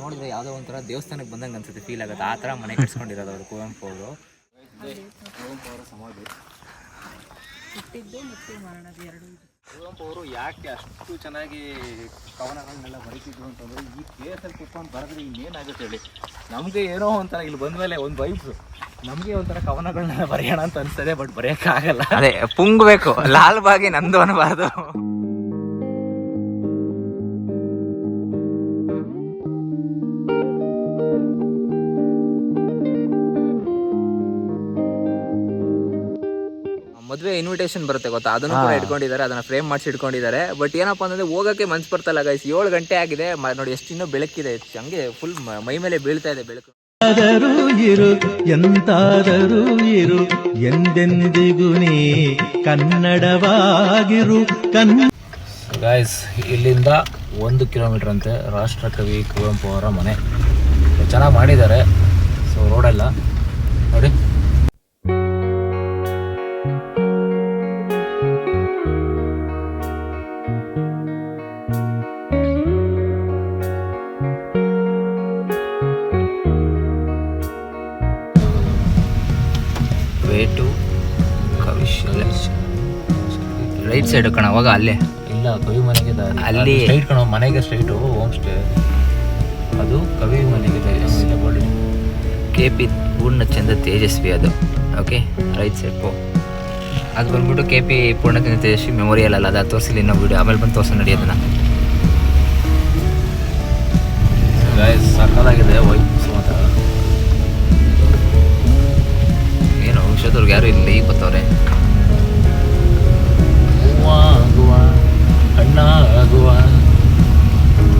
ನೋಡಿದ್ರೆ ಯಾವುದೋ ಒಂಥರ ದೇವಸ್ಥಾನಕ್ಕೆ ಬಂದಂಗೆ ಅನ್ಸುತ್ತೆ ಫೀಲ್ ಆಗುತ್ತೆ. ಆ ಥರ ಮನೆ ಕಟ್ಸ್ಕೊಂಡಿರೋದು ಅವರು ಕುವೆಂಪು ಅವರು. ಕುವೆಂಪು ಅವರ ಯಾಕೆ ಅಷ್ಟು ಚೆನ್ನಾಗಿ ಕವನಗಳನ್ನೆಲ್ಲ ಬರೀತಿದ್ರು ಅಂತಂದ್ರೆ ಈ ಪ್ಲೇಸಲ್ಲಿ ಕುತ್ಕೊಂಡು ಬರೆದ್ರೆ ಇನ್ನೇನಾಗುತ್ತೆ ಹೇಳಿ. ನಮಗೆ ಏನೋ ಒಂಥರ ಇಲ್ಲಿ ಬಂದ ಮೇಲೆ ಒಂದು ವೈಬ್ಸ್ ನಮಗೆ ಒಂಥರ ಕವನಗಳನ್ನೆಲ್ಲ ಬರೆಯೋಣ ಅಂತ ಅನ್ಸ್ತದೆ ಬಟ್ ಬರೆಯೋಕ್ಕಾಗಲ್ಲ. ಅದೇ ಪುಂಗ್ಬೇಕು ಲಾಲ್ ಬಾಗಿ ನಂದು ಅನ್ನಬಾರ್ದು ಮದುವೆ ಇನ್ವಿಟೇಷನ್ ಬರುತ್ತೆ ಗೊತ್ತಾ? ಅದನ್ನು ಕೂಡ ಇಟ್ಕೊಂಡಿದ್ದಾರೆ ಅದನ್ನ ಫ್ರೇಮ್ ಮಾಡಿಸಿ ಇಟ್ಕೊಂಡಿದ್ದಾರೆ. ಬಟ್ ಏನಪ್ಪಾ ಅಂದ್ರೆ ಹೋಗಕ್ಕೆ ಮನ್ಸ್ ಬರ್ತಲ್ಲ ಗೈಸ್ ಏಳು ಗಂಟೆ ಆಗಿದೆ. ಮ- ನೋಡಿ ಎಷ್ಟು ಇನ್ನೂ ಬೆಳಕಿದೆ. ಹಂಗೆ ಫುಲ್ ಮೈ ಮೇಲೆ ಬೀಳ್ತಾ ಇದೆ ಬೆಳಕು. ಆದರೂ ಇರು ಎಂತಾದರೂ ಇರು. ಎಂದೆಂದಿಗೂ ನೀ ಕನ್ನಡವಾಗಿರು. ಕನ್ನ ಗಾಯ್ಸ್ ಇಲ್ಲಿಂದ ಒಂದು ಕಿಲೋಮೀಟರ್ ಅಂತೆ ರಾಷ್ಟ್ರಕವಿ ಕುವೆಂಪು ಅವರ ಮನೆ. ಚೆನ್ನಾಗಿ ಮಾಡಿದ್ದಾರೆ. ಸೊ ರೋಡೆಲ್ಲ ನೋಡಿ. ಸೈಡ್ ಕಣ ಅವಾಗ ಅಲ್ಲೇ. ಇಲ್ಲ ಕವಿ ಮನೆಗೆ ದಾರಿ. ಅಲ್ಲಿ- ಸ್ಟ್ರೈಟ್ ಕಣ ಮನೆಗೆ ಸ್ಟ್ರೈಟ್ ಹೋಮ್ ಸ್ಟೇ ಅದು ಕವಿ ಮನೆಗೆ ದಾರಿ. ಕೆ ಪಿ ಪೂರ್ಣ ಚಂದ ತೇಜಸ್ವಿ ಅದು. ಓಕೆ ರೈಟ್ ಸೈಡ್ ಪೋ. ಅದು ಬಂದ್ಬಿಟ್ಟು K P Poornachandra Tejaswi memorial ಅಲ್ಲ ಅದು ತೋರಿಸಿಲ್ಲ ಇನ್ನೊಂದು ವಿಡಿಯೋ ಆಮೇಲೆ ಬಂದು ತೋರ್ಸೋ ನಡಿ ಅದನ್ನ. ಸಕ್ಕದಾಗಿದೆ ಮಾತ್ರ ಏನು ವಿಷಯದವ್ರಿಗೆ ಯಾರು ಇಲ್ಲಿ ಈಗ ಅಣ್ಣ ಹಣ್ಣಾಗುವ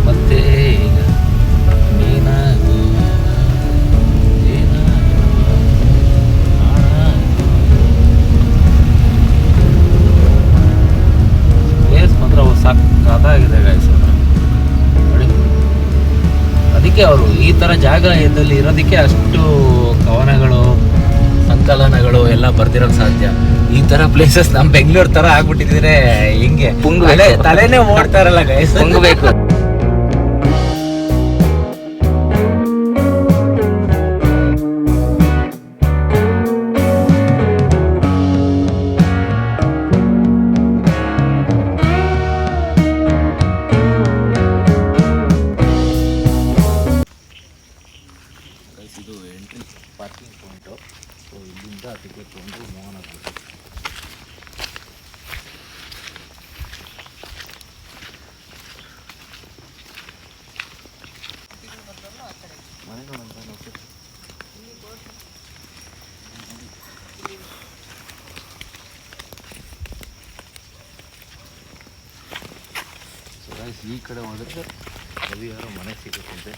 ಮತ್ತೆ ನೀನಾಗುವ. ಪ್ಲೇಸ್ ಮಾತ್ರ ಸಕ್ಕತ್ತಾಗಿದೆ ಗಾಯ್ಸ್ ನೋಡಿ. ಅದಕ್ಕೆ ಅವರು ಈ ಥರ ಜಾಗ ಇದ್ದಲ್ಲಿ ಇರೋದಕ್ಕೆ ಅಷ್ಟು ಕವನಗಳು, ಸಂಕಲನಗಳು ಎಲ್ಲ ಬರ್ದಿರೋಕ್ಕೆ ಸಾಧ್ಯ. ಈ ತರ ಪ್ಲೇಸಸ್ ನಮ್ ಬೆಂಗಳೂರು ತರ ಆಗ್ಬಿಟ್ಟಿದ್ರೆ ಹಿಂಗೆ. ಬೇಕು. ತಲೆನೇ ಓಡ್ತಾರಲ್ಲ ಗೈಸ್ ಹೊಂಗಬೇಕು ಮನೆಗಳಂತ ನಾವು ಸೊ ಗೈಸ್ ಈ ಕಡೆ ಹೋದ್ರೆ ಯಾರೋ ಮನೆ ಸಿಗುತ್ತಂತೆ.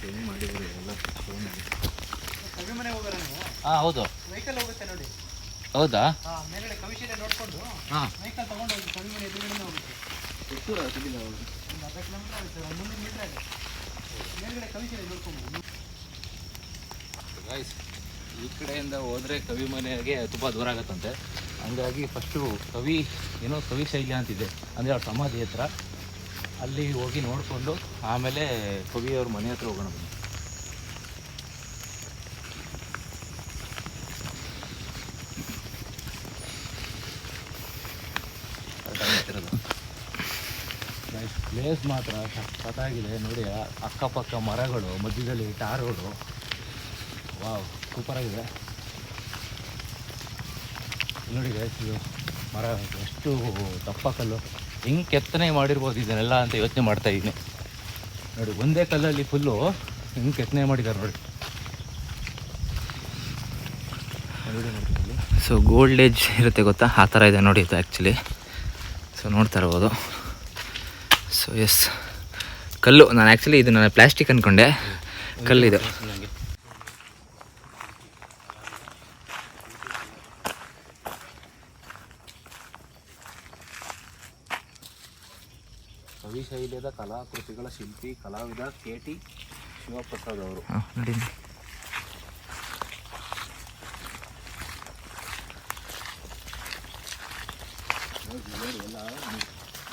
ಹೆಂಗೆ ಮಾಡಿದ್ರು ಎಲ್ಲ ಫೋನಲ್ಲಿ ಹಾಂ ಹೌದು. ವೆಹಿಕಲ್ ಹೋಗುತ್ತೆ ನೋಡಿ. ಹೌದಾ? ಮೇಲ್ಗಡೆ ಕವಿಶೀಲೆ ನೋಡ್ಕೊಂಡು ಹಾಂ. ವೆಹಿಕಲ್ ತಗೊಂಡು ಹೋಗಿ ಕವಿ ಮನೆ ಎದುರುಗಡೆ ಹೋಗುತ್ತೆ. ಒಂದು ಅರ್ಧ ಕಿಲೋಮೀಟರ್ ಆಗುತ್ತೆ ಒಂದು ಮುನ್ನೂರು ಮೀಟರ್ ಆಗುತ್ತೆ ಮೇಲ್ಗಡೆ ಕವಿಶೀಲೆ ನೋಡ್ಕೊಂಡು ಗೈಸ್ ಈ ಕಡೆಯಿಂದ ಹೋದರೆ ಕವಿ ಮನೆಗೆ ತುಂಬ ದೂರ ಆಗತ್ತಂತೆ. ಹಂಗಾಗಿ ಫಸ್ಟು ಕವಿ ಏನೋ ಕವಿ ಶೈಲಿ ಅಂತಿದೆ. ಅಂದರೆ ಅವ್ರ ಸಮಾಧಿ ಹತ್ರ. ಅಲ್ಲಿ ಹೋಗಿ ನೋಡಿಕೊಂಡು ಆಮೇಲೆ ಕವಿಯವ್ರ ಮನೆ ಹತ್ರ ಹೋಗೋಣ ಬನ್ನಿ ಪ್ಲೇಸ್ ಮಾತ್ರ ಸಖತ್ತಾಗಿದೆ ನೋಡಿ ಅಕ್ಕಪಕ್ಕ ಮರಗಳು, ಮಧ್ಯದಲ್ಲಿ ಟಾರ್ ರೋಡು ವಾವ್ ಸೂಪರ್ ಆಗಿದೆ. ಇಲ್ಲಿ ನೋಡಿ ಇದು ಮರ ಎಷ್ಟು ದಪ್ಪ ಕಲ್ಲು ಹಿಂಗೆ ಕೆತ್ತನೆ ಮಾಡಿರ್ಬೋದು ಇದನ್ನೆಲ್ಲ ಅಂತ ಯೋಚನೆ ಮಾಡ್ತಾ ಇದ್ದೀನಿ. ನೋಡಿ, ಒಂದೇ ಕಲ್ಲಲ್ಲಿ ಫುಲ್ಲು ಹಿಂಗೆ ಕೆತ್ತನೆ ಮಾಡಿದ್ದಾರೆ ನೋಡಿ. ಸೊ ಗೋಲ್ಡ್ ಏಜ್ ಇರುತ್ತೆ ಗೊತ್ತಾ? ಆ ಥರ ಇದೆ ನೋಡಿ ಇದು ಆ್ಯಕ್ಚುಲಿ ಸೊ ನೋಡ್ತಾ ಇರ್ಬೋದು. ಸೊ ಎಸ್ ಕಲ್ಲು ನಾನು ಆ್ಯಕ್ಚುಲಿ ಇದು ನಾನು ಪ್ಲಾಸ್ಟಿಕ್ ಅಂದ್ಕೊಂಡೆ ಕಲ್ಲಿದು ಕವಿಶೈಲ್ಯದ ಕವಿ ಶೈಲಿಯದ ಕಲಾಕೃತಿಗಳ ಶಿಲ್ಪಿ ಕಲಾವಿದ ಕೆ ಟಿ ಶಿವಪ್ರಸಾದ್ ಅವರು.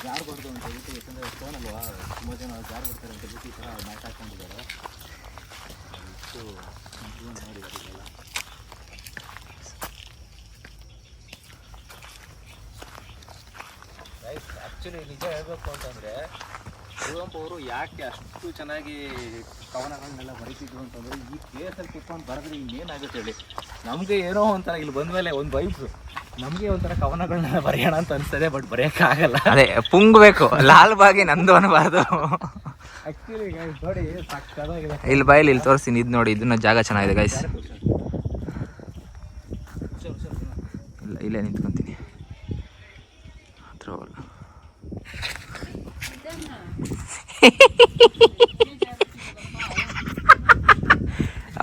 ಜಾರ್ಬಾರ್ದು ಅಂತ ಹೇಳ್ಬಿಟ್ಟು ಯಾಕಂದರೆ ಫೋನ್ ಅಲ್ವಾ? ತುಂಬ ಜನ ಜಾರು ಬರ್ತಾರೆ ಅಂತ ಹೇಳ್ಬಿಟ್ಟು ಈ ಥರ ಮ್ಯಾಟ್ ಹಾಕೊಂಡಿದ್ದಾರೆ ಇಷ್ಟು ನೋಡಿದ್ದಾರೆ ಇದೆಲ್ಲ ಆ್ಯಕ್ಚುಲಿ ನಿಜ ಹೇಳಬೇಕು ಅಂತಂದರೆ ಕುವೆಂಪು ಅವರು ಯಾಕೆ ಅಷ್ಟು ಚೆನ್ನಾಗಿ ಕವನಗಳನ್ನೆಲ್ಲ ಬರೀತಿದ್ರು ಅಂತಂದರೆ ಈ ಪ್ಲೇಸಲ್ಲಿ ಕುತ್ಕೊಂಡು ಬರೆದ್ರೆ ಇನ್ನೇನಾಗುತ್ತೆ ಹೇಳಿ? ನಮಗೆ ಏನೋ ಒಂಥರ ಇಲ್ಲಿ ಬಂದಮೇಲೆ ಒಂದು ವೈಬ್ಸು ನಮಗೆ ಒಂಥರ ಕವನಗಳನ್ನ ಬರೆಯೋಣ ಅಂತ ಅನಿಸ್ತದೆ ಬಟ್ ಬರೆಯೋಕ್ಕಾಗಲ್ಲ. ಅದೇ ಪುಂಗ್ಬೇಕು. ಲಾಲ್ ಬಾಗಿ ನಂದು ಅನ್ಬಾರ್ದು. ಆ್ಯಕ್ಚುಲಿ ನೋಡಿ ಸಕ್ಕದಾಗಿದೆ ಇಲ್ಲಿ ಬಾಯಲ್ಲಿ ಇಲ್ಲಿ ತೋರಿಸ್ತೀನಿ ಇದು ನೋಡಿ ಇದನ್ನ ಜಾಗ ಚೆನ್ನಾಗಿದೆ ಗೈಸ್ ಇಲ್ಲ ಇಲ್ಲೇ ನಿಂತ್ಕೊಂತೀನಿ.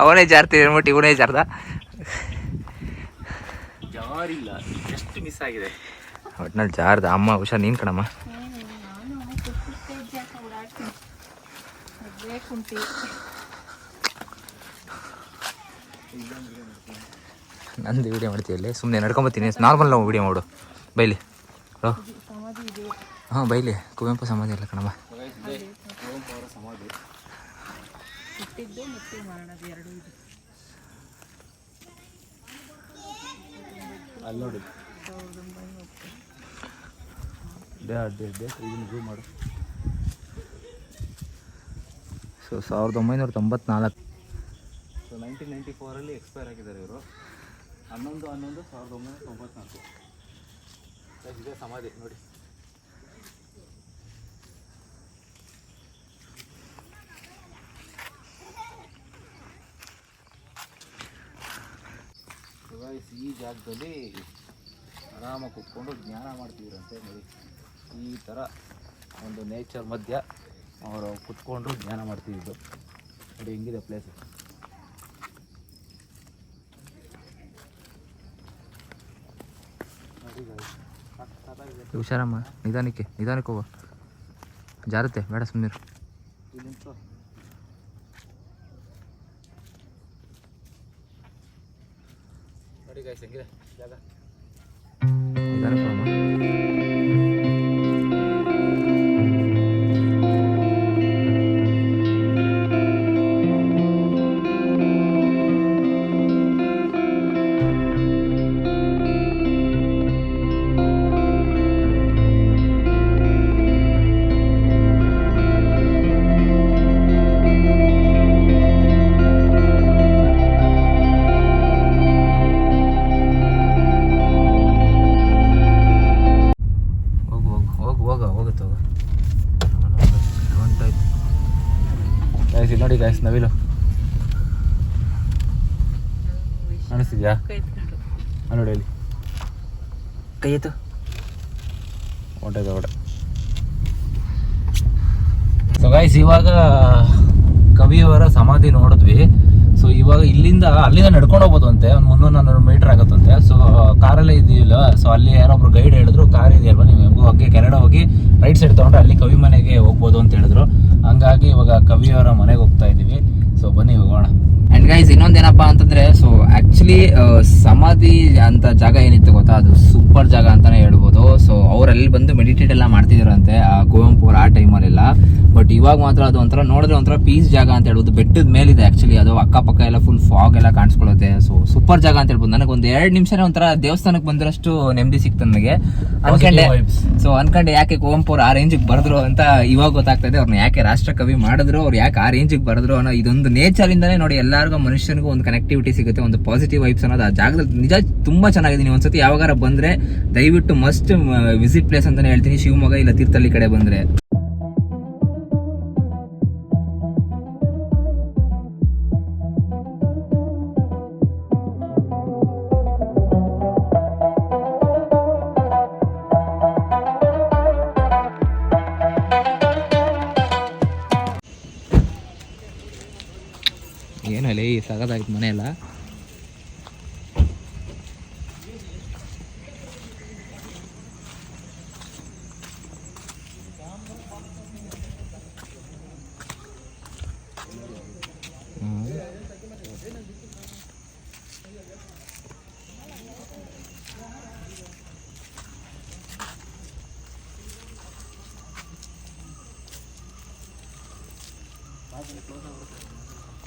ಅವನೇ ಜಾರ್ತಿ ಹೇಳ್ಬಿಟ್ಟು ಇವನೇ ಜಾರ್ದ ಜಾರಿಲ್ಲ ಎಷ್ಟು ಮಿಸ್ ಆಗಿದೆ. ಒಟ್ನಲ್ಲಿ ಜಾರ್ದ ಅಮ್ಮ ಹುಷಾರ್ ನೀನ್ ಕಣಮ್ಮ. ನಂದು ವಿಡಿಯೋ ಮಾಡ್ತೀವಿ ಸುಮ್ಮನೆ ನಡ್ಕೊಂಬತ್ತೀನಿ. ನಾರ್ಮಲ್ ನಾವು ವಿಡಿಯೋ ಮಾಡು. ಬೈಲಿ. ಹಲೋ ಹಾಂ ಬೈಲಿ. ಕುವೆಂಪು ಸಮಾಧಿ ಇಲ್ಲ ಕಣಮ್ಮ. ಅಲ್ಲಿ ನೋಡಿ ದೇ ಅದೇ ದೇ ಇದನ್ನು ಝೂ ಮಾಡು. ಸೊ ಸಾವಿರದ ಒಂಬೈನೂರ ತೊಂಬತ್ನಾಲ್ಕು. ಸೊ ನೈನ್ಟೀನ್ ನೈಂಟಿ ಫೋರಲ್ಲಿ ಎಕ್ಸ್ಪೈರ್ ಆಗಿದ್ದಾರೆ ಇವರು. ಹನ್ನೊಂದು ಹನ್ನೊಂದು ಸಾವಿರದ ಒಂಬೈನೂರ ತೊಂಬತ್ನಾಲ್ಕು. ಇದೆ ಸಮಾಧಿ ನೋಡಿ. ಈ ಜಾಗದಲ್ಲಿ ಆರಾಮಾಗಿ ಕುತ್ಕೊಂಡು ಜ್ಞಾನ ಮಾಡ್ತಿದ್ರಂತೆ ನೋಡಿ. ಈ ಥರ ಒಂದು ನೇಚರ್ ಮಧ್ಯ ಅವರು ಕುತ್ಕೊಂಡು ಧ್ಯಾನ ಮಾಡ್ತಿದ್ದು ನೋಡಿ ಹೆಂಗಿದೆ ಪ್ಲೇಸ್ ಹುಷಾರಮ್ಮ ನಿಧಾನಕ್ಕೆ ನಿಧಾನಕ್ಕೆ ಹೋಗೋ. ಜಾರುತ್ತೆ ಬೇಡ ಸುಮ್ಮನೆ ನೋಡಿ ಗಾಯ್ಸ್ ಹೆಂಗಿದೆ ಜಾಗ? ನೋಡಿ ಗಾಯ್ಸ್ ನವಿಲು ಕಾಣಿಸ್ತಿದ್ಯಾ ನೋಡಿ ಇಲ್ಲಿ ಕೈ ಎತ್ತು ಹೊಂಟೋಯ್ತು ಹೊಡೆ ಸೊ ಗಾಯ್ಸ್ ಇವಾಗ ಕವಿಯವರ ಸಮಾಧಿ ನೋಡಿದ್ವಿ. ಸೊ ಇವಾಗ ಇಲ್ಲಿಂದ ಅಲ್ಲಿಂದ ನಡ್ಕೊಂಡು ಹೋಗ್ಬೋದು ಅಂತೆ ಒಂದು ಮುನ್ನೂರು ನಾನೂರು ಮೀಟರ್ ಆಗುತ್ತಂತೆ. ಸೊ ಕಾರಲ್ಲೇ ಇದೆಯಲ್ಲ ಸೊ ಅಲ್ಲಿ ಯಾರೊಬ್ರು ಗೈಡ್ ಹೇಳಿದ್ರು ಕಾರ್ ಇದೆಯಲ್ವಾ? ನೀವು ಹೆಂಗೋ ಹೋಗಿ ಕೆನಡಾ ಹೋಗಿ ರೈಟ್ ಸೈಡ್ ತೊಗೊಂಡ್ರೆ ಅಲ್ಲಿ ಕವಿ ಮನೆಗೆ ಹೋಗ್ಬೋದು ಅಂತ ಹೇಳಿದ್ರು. ಹಂಗಾಗಿ ಇವಾಗ ಕವಿಯವರ ಮನೆಗೆ ಹೋಗ್ತಾ ಇದ್ದೀವಿ ಸೊ ಬನ್ನಿ ಹೋಗೋಣ. ಅಂಡ್ ಗೈಸ್ ಇನ್ನೊಂದೇನಪ್ಪ ಅಂತಂದ್ರೆ ಸೊ ಆಕ್ಚುಲಿ ಸಮಾಧಿ ಅಂತ ಜಾಗ ಏನಿತ್ತು ಗೊತ್ತಾ? ಅದು ಸೂಪರ್ ಜಾಗ ಅಂತಾನೆ ಹೇಳ್ಬೋದು. ಸೊ ಅವರಲ್ಲಿ ಬಂದು ಮೆಡಿಟೇಟ್ ಎಲ್ಲ ಮಾಡ್ತಿದ್ರಂತೆ ಆ ಕುವೆಂಪು ಆ ಟೈಮಲ್ಲೆಲ್ಲ ಬಟ್ ಇವಾಗ ಮಾತ್ರ ಅದು ಒಂಥರ ನೋಡಿದ್ರೆ ಒಂಥರ ಪೀಸ್ ಜಾಗ ಅಂತ ಹೇಳ್ಬೋದು. ಬೆಟ್ಟದ ಮೇಲಿದೆ ಆಕ್ಚುಲಿ ಅದು ಅಕ್ಕಪಕ್ಕ ಎಲ್ಲ ಫುಲ್ ಫಾಗ್ ಎಲ್ಲ ಕಾಣಿಸ್ಕೊಳ್ಳುತ್ತೆ. ಸೊ ಸೂಪರ್ ಜಾಗ ಅಂತ ಹೇಳ್ಬೋದು. ನನಗೆ ಒಂದು ಎರಡು ನಿಮಿಷನೇ ಒಂಥರ ದೇವಸ್ಥಾನಕ್ಕೆ ಬಂದಿರಷ್ಟು ನೆಮ್ಮದಿ ಸಿಕ್ತು ನನಗೆ. ಅನ್ಕಂಡೆ. ಸೊ ಅನ್ಕಂಡೆ ಯಾಕೆ ಕುವೆಂಪು ಅವ್ರು ಆ ರೇಂಜಿಗೆ ಬರೆದ್ರು ಅಂತ ಇವಾಗ ಗೊತ್ತಾಗ್ತಾ ಇದೆ ಅವ್ರನ್ನ ಯಾಕೆ ರಾಷ್ಟ್ರಕವಿ ಮಾಡಿದ್ರು ಅವ್ರು ಯಾಕೆ ಆ ರೇಂಜಿಗೆ ಬರೆದ್ರು ಅನ್ನೋ ಇದೊಂದು ನೇಚರ್ ಇಂದಾನೆ ನೋಡಿ ಎಲ್ಲರಿಗೂ ಮನುಷ್ಯನಿಗೂ ಒಂದು ಕನೆಕ್ಟಿವಿಟಿ ಸಿಗುತ್ತೆ ಒಂದು ಪಾಸಿಟಿವ್ ವೈಬ್ಸ್ ಅನ್ನೋದು ಆ ಜಾಗದಲ್ಲಿ ನಿಜ ತುಂಬಾ ಚೆನ್ನಾಗಿದೆ ನೀವು ಒಂದ್ಸತಿ ಯಾವಾಗಾರ ಬಂದ್ರೆ ದಯವಿಟ್ಟು ಮಸ್ಟ್ ವಿಸಿಟ್ ಪ್ಲೇಸ್ ಅಂತಾನೆ ಹೇಳ್ತೀನಿ. ಶಿವಮೊಗ್ಗ ಇಲ್ಲ ತೀರ್ಥಹಳ್ಳಿ ಕಡೆ ಬಂದ್ರೆ. ಏನಲ್ಲ ಈ ಸಗದಾಗಿತ್ತು ಮನೆ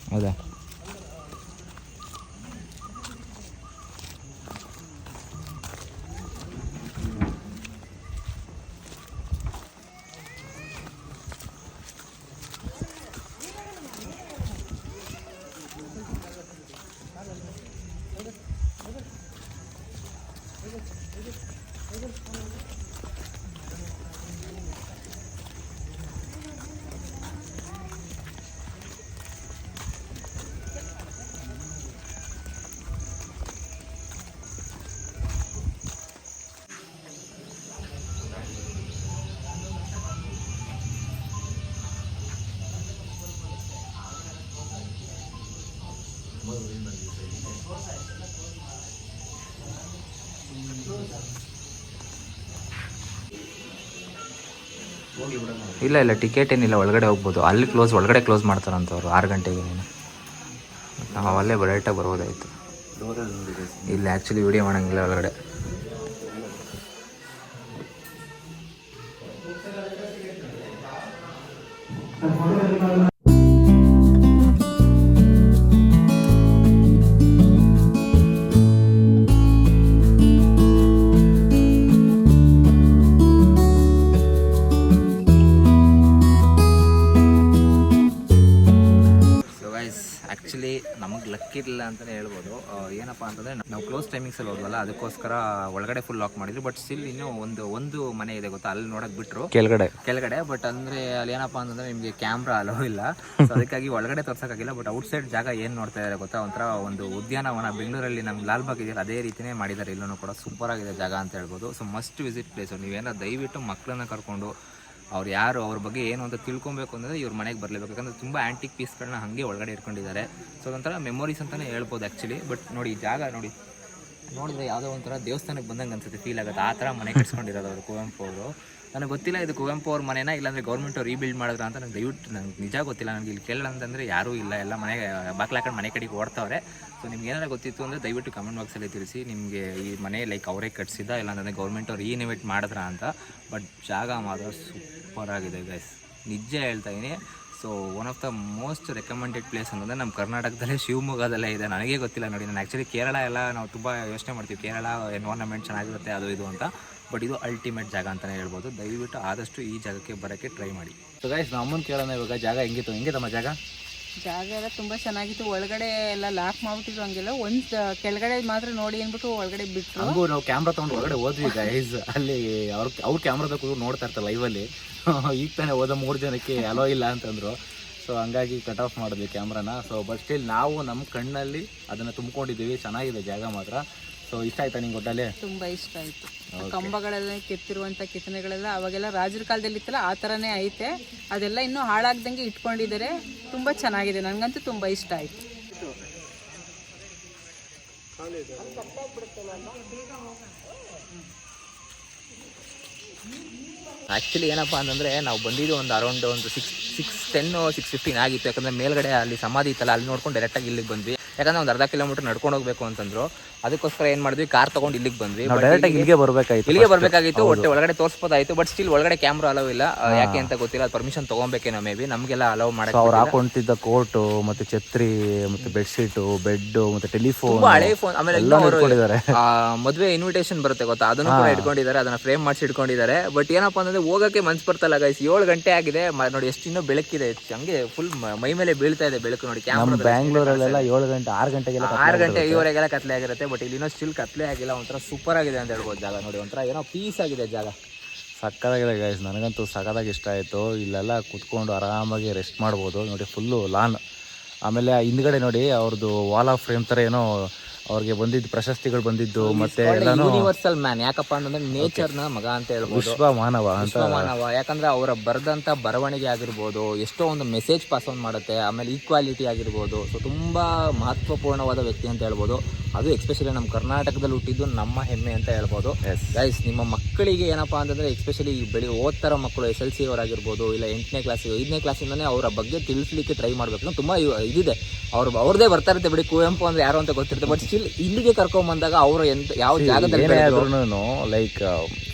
ಎಲ್ಲ ಹೌದಾ ಇಲ್ಲ ಇಲ್ಲ ಟಿಕೆಟ್ ಏನಿಲ್ಲ, ಒಳಗಡೆ ಹೋಗ್ಬೋದು. ಅಲ್ಲಿ ಕ್ಲೋಸ್ ಒಳಗಡೆ ಕ್ಲೋಸ್ ಮಾಡ್ತಾರಂತ ಅವರು ಆರು ಗಂಟೆಗೆ ನಾವು ಅಲ್ಲೇ ಬರೈಟಾಗಿ ಬರ್ಬೋದಾಯಿತು ಇಲ್ಲಿ ಆ್ಯಕ್ಚುಲಿ ವಿಡಿಯೋ ಮಾಡೋಂಗಿಲ್ಲ ಒಳಗಡೆ. ಆ್ಯಕ್ಚುಲಿ ನಮಗೆ ಲಕ್ ಇರಲಿಲ್ಲ ಅಂತಲೇ ಹೇಳ್ಬೋದು. ಏನಪ್ಪ ಅಂತಂದರೆ ನಾವು ಕ್ಲೋಸ್ ಟೈಮಿಂಗ್ಸಲ್ಲಿ ಹೋದ್ವಲ್ಲ ಅದಕ್ಕೋಸ್ಕರ ಒಳಗಡೆ ಫುಲ್ ಲಾಕ್ ಮಾಡಿದ್ರು. ಬಟ್ ಸ್ಟಿಲ್ ಇನ್ನೂ ಒಂದು ಒಂದು ಮನೆ ಇದೆ ಗೊತ್ತಾ ಅಲ್ಲಿ ನೋಡೋಕೆ ಬಿಟ್ಟರು ಕೆಳಗಡೆ. ಕೆಳಗಡೆ ಬಟ್ ಅಂದರೆ ಅಲ್ಲಿ ಏನಪ್ಪ ಅಂತಂದರೆ ನಿಮಗೆ ಕ್ಯಾಮ್ರಾ ಅಲೋ ಇಲ್ಲ. ಸೊ ಅದಕ್ಕಾಗಿ ಒಳಗಡೆ ತೋರ್ಸೋಕ್ಕಾಗಿಲ್ಲ ಬಟ್ ಔಟ್ಸೈಡ್ ಜಾಗ ಏನು ನೋಡ್ತಾ ಇದ್ದಾರೆ ಗೊತ್ತಾ ಒಂಥರ ಒಂದು ಉದ್ಯಾನವನ ಬೆಂಗಳೂರಲ್ಲಿ ನಮ್ಗೆ ಲಾಲ್ಬಾಗ್ ಇದೆಯಲ್ಲ ಅದೇ ರೀತಿನೇ ಮಾಡಿದ್ದಾರೆ ಇಲ್ಲೂ ಕೂಡ. ಸೂಪರ್ ಆಗಿದೆ ಜಾಗ ಅಂತ ಹೇಳ್ಬೋದು. ಸೊ ಮಸ್ಟ್ ವಿಸಿಟ್ ಪ್ಲೇಸು ನೀವೇನೋ ದಯವಿಟ್ಟು ಮಕ್ಕಳನ್ನ ಕರ್ಕೊಂಡು ಅವ್ರು ಯಾರು, ಅವ್ರ ಬಗ್ಗೆ ಏನು ಅಂತ ತಿಳ್ಕೊಬೇಕು ಅಂದರೆ ಇವ್ರ ಮನೆಗೆ ಬರಲೇಬೇಕು. ಯಾಕಂದರೆ ತುಂಬ ಆ್ಯಂಟಿಕ್ ಪೀಸ್ಗಳನ್ನ ಹಾಗೆ ಒಳಗಡೆ ಇಟ್ಕೊಂಡಿದ್ದಾರೆ. ಸೊ ಅದೊಂಥರ ಮೆಮೊರೀಸ್ ಅಂತಲೇ ಹೇಳ್ಬೋದು ಆ್ಯಕ್ಚುಲಿ ಬಟ್ ನೋಡಿ ಜಾಗ ನೋಡಿ. ನೋಡಿದ್ರೆ ಯಾವುದೋ ಒಂಥರ ದೇವಸ್ಥಾನಕ್ಕೆ ಬಂದಂಗೆ ಅನ್ಸುತ್ತೆ ಫೀಲ್ ಆಗುತ್ತೆ. ಆ ಥರ ಮನೆ ಕಟ್ಸ್ಕೊಂಡಿರೋದು ಅವರು, ಕುವೆಂಪು ಅವರು. ನನಗೆ ಗೊತ್ತಿಲ್ಲ ಇದು ಕುವೆಂಪು ಅವ್ರ ಮನೆನ, ಇಲ್ಲಾಂದ್ರೆ ಗೌರ್ಮೆಂಟ್ ರೀಬಿಲ್ಡ್ ಮಾಡಿದ್ರ ಅಂತ ನಂಗೆ ದಯವಿಟ್ಟು ನಂಗೆ ನಿಜ ಗೊತ್ತಿಲ್ಲ. ನನಗೆ ಇಲ್ಲಿ ಕೇಳಲ್ಲ ಅಂತಂದರೆ ಯಾರೂ ಇಲ್ಲ. ಎಲ್ಲ ಮನೆಗೆ ಹಾಕೊಂಡು ಮನೆ ಕಡೆಗೆ ಓಡ್ತಾವ್ರೆ. ಸೊ ನಿಮ್ಗೆ ಏನಾರ ಗೊತ್ತಿತ್ತು ಅಂದರೆ ದಯವಿಟ್ಟು ಕಮೆಂಟ್ ಬಾಕ್ಸಲ್ಲಿ ತಿಳಿಸಿ. ನಿಮಗೆ ಈ ಮನೆ ಲೈಕ್ ಅವರೇ ಕಟ್ಸಿದ ಇಲ್ಲಾಂತಂದರೆ ಗೌರ್ಮೆಂಟ್ ಅವ್ರು ರೀನಿವೇಟ್ ಮಾಡಿದ್ರ ಅಂತ. ಬಟ್ ಜಾಗ ಮಾತ್ರ ಸೂಪರ್ ಆಗಿದೆ ಗೈಸ್ ನಿಜ ಹೇಳ್ತಾ ಇದೀನಿ. So one of the most recommended place ಅನ್ನೋದು ನಮ್ಮ ಕರ್ನಾಟಕದಲ್ಲೇ ಶಿವಮೊಗ್ಗದಲ್ಲೇ ಇದೆ. ನನಗೆ ಗೊತ್ತಿಲ್ಲ ನೋಡಿ. ನಾನು ಆ್ಯಕ್ಚುಲಿ ಕೇರಳ ಎಲ್ಲ ನಾವು ತುಂಬ ಯೋಚನೆ ಮಾಡ್ತೀವಿ. ಕೇರಳ ಎನ್ವೈರ್ಮೆಂಟ್ ಚೆನ್ನಾಗಿರುತ್ತೆ, ಅದು ಇದು ಅಂತ. ಬಟ್ ಇದು ಅಲ್ಟಿಮೇಟ್ ಜಾಗ ಅಂತಲೇ ಹೇಳ್ಬೋದು. ದಯವಿಟ್ಟು ಆದಷ್ಟು ಈ ಜಾಗಕ್ಕೆ ಬರೋಕ್ಕೆ ಟ್ರೈ ಮಾಡಿ. ಸೊ ಗೈಸ್ ನಮ್ಮ ಅಮ್ಮನ ಕೇಳೋಣ ಇವಾಗ ಜಾಗ ಹೆಂಗಿತ್ತು? ತಮ್ಮ ಜಾಗ? ಜಾಗ ಎಲ್ಲ ತುಂಬ ಚೆನ್ನಾಗಿತ್ತು. ಒಳಗಡೆ ಎಲ್ಲ ಲಾಕ್ ಮಾಡ್ಬಿಟ್ಟಿದ್ರು ಹಂಗೆಲ್ಲ. ಒಂದು ಕೆಳಗಡೆ ಮಾತ್ರ ನೋಡಿ ಅಂದ್ಬಿಟ್ಟು ಒಳಗಡೆ ಬಿಟ್ರು. ಹಂಗೂ ನಾವು ಕ್ಯಾಮ್ರಾ ತೊಗೊಂಡು ಒಳಗಡೆ ಹೋದ್ವಿ ಗೈಸ್ ಅಲ್ಲಿ ಅವ್ರ ಅವ್ರ ಕ್ಯಾಮ್ರಾದ ಕೂಡ ನೋಡ್ತಾ ಇರ್ತಾರೆ ಲೈವಲ್ಲಿ ಈಗ ತಾನೆ ಹೋದ ಮೂರು ಜನಕ್ಕೆ ಅಲೋ ಇಲ್ಲ ಅಂತಂದ್ರು. ಸೊ ಹಂಗಾಗಿ ಕಟ್ ಆಫ್ ಮಾಡಿದ್ವಿ ಕ್ಯಾಮ್ರಾನ ಸೊ ಬಟ್ ಸ್ಟಿಲ್ ನಾವು ನಮ್ಮ ಕಣ್ಣಲ್ಲಿ ಅದನ್ನು ತುಂಬ್ಕೊಂಡಿದ್ದೀವಿ. ಚೆನ್ನಾಗಿದೆ ಜಾಗ ಮಾತ್ರ. ಸೊ ಇಷ್ಟ ಆಯ್ತಾ ನಿಂಗೆ ಒಟ್ಟಲ್ಲಿ ತುಂಬ ಇಷ್ಟ ಆಯ್ತು. ಕಂಬಗಳೆಲ್ಲ ಕೆತ್ತಿರುವಂತ ಕೆತ್ತನೆಗಳೆಲ್ಲ ಅವಾಗೆಲ್ಲ ರಾಜರ ಕಾಲದಲ್ಲಿ ಇತ್ತಲ್ಲ ಆ ಥರನೇ ಐತೆ. ಅದೆಲ್ಲ ಇನ್ನೂ ಹಾಳಾಗ್ದಂಗೆ ಇಟ್ಕೊಂಡಿದ್ದಾರೆ ತುಂಬ ಚೆನ್ನಾಗಿದೆ. ನನಗಂತೂ ತುಂಬ ಇಷ್ಟ ಆಯ್ತು. ಆ್ಯಕ್ಚುಲಿ ಏನಪ್ಪ ಅಂತಂದರೆ ನಾವು ಬಂದಿದ್ದು ಒಂದು ಅರೌಂಡ್ ಒಂದು six six ten six fifteen ಆಗಿತ್ತು. ಯಾಕಂದರೆ ಮೇಲ್ಗಡೆ ಅಲ್ಲಿ ಸಮಾಧಿ ಇತ್ತಲ್ಲ ಅಲ್ಲಿ ನೋಡ್ಕೊಂಡು ಡೈರೆಕ್ಟಾಗಿ ಇಲ್ಲಿಗೆ ಬಂದ್ವಿ. ಯಾಕಂದ್ರೆ ಒಂದು ಅರ್ಧ ಕಿಲೋಮೀಟರ್ ನಡ್ಕೊಂಡು ಹೋಗ್ಬೇಕು ಅಂತಂದ್ರು. ಅದಕ್ಕೋಸ್ಕರ ಏನು ಮಾಡಿದ್ವಿ ಕಾರ್ ತಗೊಂಡು ಇಲ್ಲಿಗೆ ಬಂದ್ವಿ. ಇಲ್ಲಿಗೆ- ಬರಬೇಕಾಯ್ತು ಇಲ್ಲಿಗೆ ಬರಬೇಕಾಗಿತ್ತು ಒಟ್ಟೆ ಒಳಗಡೆ ತೋರಿಸ್ಬೋದಾಯ್ತು. ಬಟ್ ಸ್ಟಿಲ್ ಒಳಗಡೆ ಕ್ಯಾಮ್ರಾ ಅಲೋ ಇಲ್ಲ. ಯಾಕೆ ಅಂತ ಗೊತ್ತಿಲ್ಲ. ಪರ್ಮಿಷನ್ ತೊಗೊಬೇಕೇನೋ ಮೇ ಬಿ ನಮಗೆಲ್ಲ ಅಲೋ ಮಾಡಕ್ಕೆ ಅವ್ರು ಹಾಕೊಂತಿದ್ದ ಕೋಟು ಮತ್ತೆ ಛತ್ರಿ ಮತ್ತೆ ಬೆಡ್ಶೀಟು ಬೆಡ್ ಮತ್ತೆ ಟೆಲಿಫೋನ್ ಹಳೆ ಫೋನ್ ಆಮೇಲೆ ಮದುವೆ ಇನ್ನೂ ಆ, ಮದ್ವೆ ಇನ್ವಿಟೇಷನ್ ಬರುತ್ತೆ ಗೊತ್ತಾ? ಅದನ್ನು ಕೂಡ ಇಟ್ಕೊಂಡಿದ್ದಾರೆ. ಅದನ್ನ ಫ್ರೇಮ್ ಮಾಡಿಸಿ ಇಟ್ಕೊಂಡಿದ್ದಾರೆ. ಬಟ್ ಏನಪ್ಪಾ ಅಂತಂದ್ರೆ ಹೋಗಕ್ಕೆ ಮನ್ಸ್ ಬರ್ತಲ್ಲ ಗೈಸ್ ಏಳು ಗಂಟೆ ಆಗಿದೆ. ನೋಡಿ ಎಷ್ಟು ಇನ್ನೂ ಬೆಳಕಿದೆ. ಹಂಗೆ ಫುಲ್ ಮೈ ಮೇಲೆ ಬೀಳ್ತಾ ಇದೆ ಬೆಳಕು ನೋಡಿ. ಕ್ಯಾಮ್ರಾ ಬ್ಯಾಂಗ್ಳೂರಲ್ಲೆಲ್ಲ ಏಳು ಗಂಟೆ ಆರು ಗಂಟೆಗೆಲ್ಲ ಆರು ಗಂಟೆ ಐದುವರೆಗೆಲ್ಲ ಕತ್ಲೆ ಆಗಿರುತ್ತೆ ಬಟ್ ಇಲ್ಲಿ ಇನ್ನೂ ಸ್ಟಿಲ್ ಕತ್ಲೆ ಆಗಿಲ್ಲ ಒಂಥರ ಸೂಪರ್ ಆಗಿದೆ ಅಂತ ಹೇಳ್ಬೋದು ಜಾಗ ನೋಡಿ ಒಂಥರ ಏನೋ ಪೀಸ್ ಆಗಿದೆ ಜಾಗ. ಸಕ್ಕದಾಗಿದೆ ಗೈಸ್ ನನಗಂತೂ ಸಕ್ಕದಾಗಿ ಇಷ್ಟ ಆಯಿತು. ಇಲ್ಲೆಲ್ಲ ಕುತ್ಕೊಂಡು ಆರಾಮಾಗಿ ರೆಸ್ಟ್ ಮಾಡ್ಬೋದು. ನೋಡಿ ಫುಲ್ಲು ಲಾನ್ ಆಮೇಲೆ ಆ ಹಿಂದ್ಗಡೆ ನೋಡಿ ಅವ್ರದ್ದು ವಾಲ್ ಆಫ್ ಫ್ರೇಮ್ ಥರ ಏನೋ ಅವ್ರಿಗೆ ಬಂದಿದ್ದು ಪ್ರಶಸ್ತಿಗಳು ಬಂದಿದ್ದು ಮತ್ತೆ ಎಲ್ಲಾನು ಯೂನಿವರ್ಸಲ್ ಮ್ಯಾನ್ ಯಾಕಪ್ಪ ಅಂತಂದ್ರೆ ನೇಚರ್ನ ಮಗ ಅಂತ ಹೇಳ್ಬೋದು. ವಿಶ್ವ ಮಾನವ ಅಂತ ವಿಶ್ವಮಾನವ. ಯಾಕಂದ್ರೆ ಅವರ ಬರೆದಂತ ಬರವಣಿಗೆ ಆಗಿರ್ಬೋದು ಎಷ್ಟೋ ಒಂದು ಮೆಸೇಜ್ ಪಾಸ್ ಆನ್ ಮಾಡುತ್ತೆ ಆಮೇಲೆ ಈಕ್ವಾಲಿಟಿ ಆಗಿರ್ಬೋದು. ಸೊ ತುಂಬಾ ಮಹತ್ವಪೂರ್ಣವಾದ ವ್ಯಕ್ತಿ ಅಂತ ಹೇಳ್ಬೋದು. ಅದು ಎಸ್ಪೆಷಲಿ ನಮ್ಮ ಕರ್ನಾಟಕದಲ್ಲಿ ಹುಟ್ಟಿದ್ದು ನಮ್ಮ ಹೆಮ್ಮೆ ಅಂತ ಹೇಳ್ಬೋದು. ಗೈಸ್ ನಿಮ್ಮ ಮಕ್ಕಳ ಮಕ್ಕಳಿಗೆ ಏನಪ್ಪ ಅಂತಂದರೆ ಎಸ್ಪೆಷಲಿ ಬೆಳಿ ಓದ್ತಾರ ಮಕ್ಕಳು ಎಸ್ ಎಲ್ ಸಿ ಅವರಾಗಿರ್ಬೋದು ಇಲ್ಲ ಎಂಟನೇ ಕ್ಲಾಸ್ ಐದನೇ ಕ್ಲಾಸಿಂದನೇ ಅವರ ಬಗ್ಗೆ ತಿಳಿಸ್ಲಿಕ್ಕೆ ಟ್ರೈ ಮಾಡಬೇಕು. ತುಂಬ ಇದಿದೆ. ಅವ್ರು ಅವ್ರದೇ ಬರ್ತಾ ಇರುತ್ತೆ ಬಿಡಿ. ಕುವೆಂಪು ಅಂದ್ರೆ ಯಾರು ಅಂತ ಗೊತ್ತಿರುತ್ತೆ. ಬಟ್ ಸ್ಟಿಲ್ ಇಲ್ಲಿಗೆ ಕರ್ಕೊಂಬಂದಾಗ ಅವರು ಎಂತ ಯಾವ ಜಾಗದಲ್ಲಿ ಲೈಕ್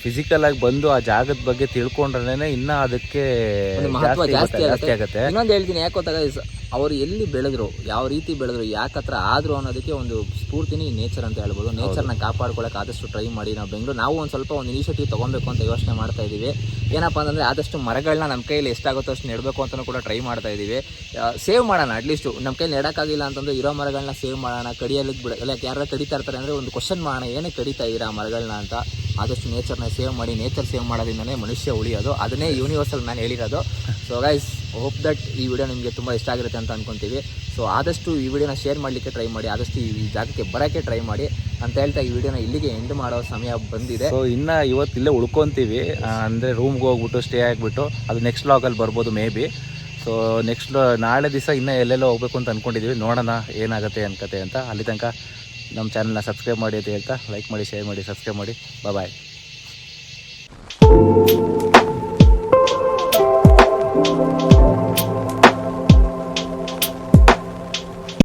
ಫಿಸಿಕಲ್ ಆಗಿ ಬಂದು ಆ ಜಾಗದ ಬಗ್ಗೆ ತಿಳ್ಕೊಂಡ್ರೇನೆ ಇನ್ನ ಅದಕ್ಕೆ ಮಹತ್ವ ಜಾಸ್ತಿ ಆಗುತ್ತೆ ಇನ್ನೊಂದು ಹೇಳ್ತೀನಿ ಯಾಕೆ ಗೊತ್ತಾಗ ಅವ್ರು ಎಲ್ಲಿ ಬೆಳೆದ್ರು ಯಾವ ರೀತಿ ಬೆಳೆದ್ರು ಯಾಕೆ ಹತ್ರ ಆದ್ರು ಅನ್ನೋದಕ್ಕೆ ಒಂದು ಸ್ಫೂರ್ತಿನಿ ನೇಚರ್ ಅಂತ ಹೇಳ್ಬೋದು. ನೇಚರ್ನ ಕಾಪಾಡ್ಕೊಳ್ಳೋಕೆ ಆದಷ್ಟು ಟ್ರೈ ಮಾಡಿ ನಾವು ಬೆಂಗಳೂರು ನಾವು ಒಂದು ಸ್ವಲ್ಪ ಒಂದು ಇನಿಷಿಯೇಟಿವ್ ತೊಗೊಬೇಕು ಅಂತ ಯೋಚನೆ ಮಾಡ್ತಾ ಇದ್ದೀವಿ. ಏನಪ್ಪ ಅಂತಂದರೆ ಆದಷ್ಟು ಮರಗಳನ್ನ ನಮ್ಮ ಕೈಯಲ್ಲಿ ಎಷ್ಟಾಗುತ್ತೋ ಅಷ್ಟು ನೆಡಬೇಕು ಅಂತಲೂ ಕೂಡ ಟ್ರೈ ಮಾಡ್ತಾ ಇದ್ದೀವಿ. ಸೇವ್ ಮಾಡೋಣ ಅಟ್ಲೀಸ್ಟು ನಮ್ಮ ಕೈಯಲ್ಲಿ ನೆಡೋಕ್ಕಾಗಿಲ್ಲ ಅಂತಂದ್ರೆ ಇರೋ ಮರಗಳನ್ನ ಸೇವ್ ಮಾಡೋಣ ಕಡಿಯಲಿಕ್ಕೆ ಬಿಡ ಇಲ್ಲ ಯಾರು ಕಡಿತಾ ಇರ್ತಾರೆ ಅಂದರೆ ಒಂದು ಕ್ವಶನ್ ಮಾಡೋಣ ಏನೇ ಕಡಿತಾ ಇದ್ದೀರಾ ಆ ಮರಗಳನ್ನ ಅಂತ ಆದಷ್ಟು ನೇಚರ್ನ ಸೇವ್ ಮಾಡಿ ನೇಚರ್ ಸೇವ್ ಮಾಡೋದ್ರಿಂದನೇ ಮನುಷ್ಯ ಉಳಿಯೋದು. ಅದನ್ನೇ ಯೂನಿವರ್ಸಲ್ ಮ್ಯಾನ್ ಹೇಳಿರೋದು. ಸೊ ಗೈಸ್ ಹೋಪ್ ದಟ್ ಈ ವಿಡಿಯೋ ನಿಮಗೆ ತುಂಬ ಇಷ್ಟ ಆಗಿರುತ್ತೆ ಅಂತ ಅನ್ಕೊಂತೀವಿ. ಸೊ ಆದಷ್ಟು ಈ ವಿಡಿಯೋನ ಶೇರ್ ಮಾಡಲಿಕ್ಕೆ ಟ್ರೈ ಮಾಡಿ, ಆದಷ್ಟು ಈ ಜಾಗಕ್ಕೆ ಬರೋಕ್ಕೆ ಟ್ರೈ ಮಾಡಿ ಅಂತ ಹೇಳ್ತಾ ಈ ವಿಡಿಯೋನ ಇಲ್ಲಿಗೆ ಎಂಡ್ ಮಾಡೋ ಸಮಯ ಬಂದಿದೆ. ಸೊ ಇನ್ನು ಇವತ್ತು ಇಲ್ಲೇ ಉಳ್ಕೊತೀವಿ. ಅಂದರೆ ಅಂದ್ರೆ ರೂಮ್ಗೆ ಹೋಗ್ಬಿಟ್ಟು ಸ್ಟೇ ಆಗಿಬಿಟ್ಟು ಅದು ನೆಕ್ಸ್ಟ್ ಲಾಗಲ್ಲಿ ಬರ್ಬೋದು ಮೇ ಬಿ ಸೊ ನೆಕ್ಸ್ಟ್ ನಾಳೆ ದಿವಸ ಇನ್ನೂ ಎಲ್ಲೆಲ್ಲೋ ಹೋಗ್ಬೇಕು ಅಂತ ಅನ್ಕೊಂಡಿದೀವಿ. ನೋಡೋಣ ಏನಾಗುತ್ತೆ ಅನ್ಕತೆ ಅಂತ. ಅಲ್ಲಿ ತನಕ ನಮ್ಮ ಚಾನಲ್ನ ಸಬ್ಸ್ಕ್ರೈಬ್ ಮಾಡಿ ಅಂತ ಹೇಳ್ತಾ ಲೈಕ್ ಮಾಡಿ ಶೇರ್ ಮಾಡಿ ಸಬ್ಸ್ಕ್ರೈಬ್ ಮಾಡಿ. ಬಾಯ್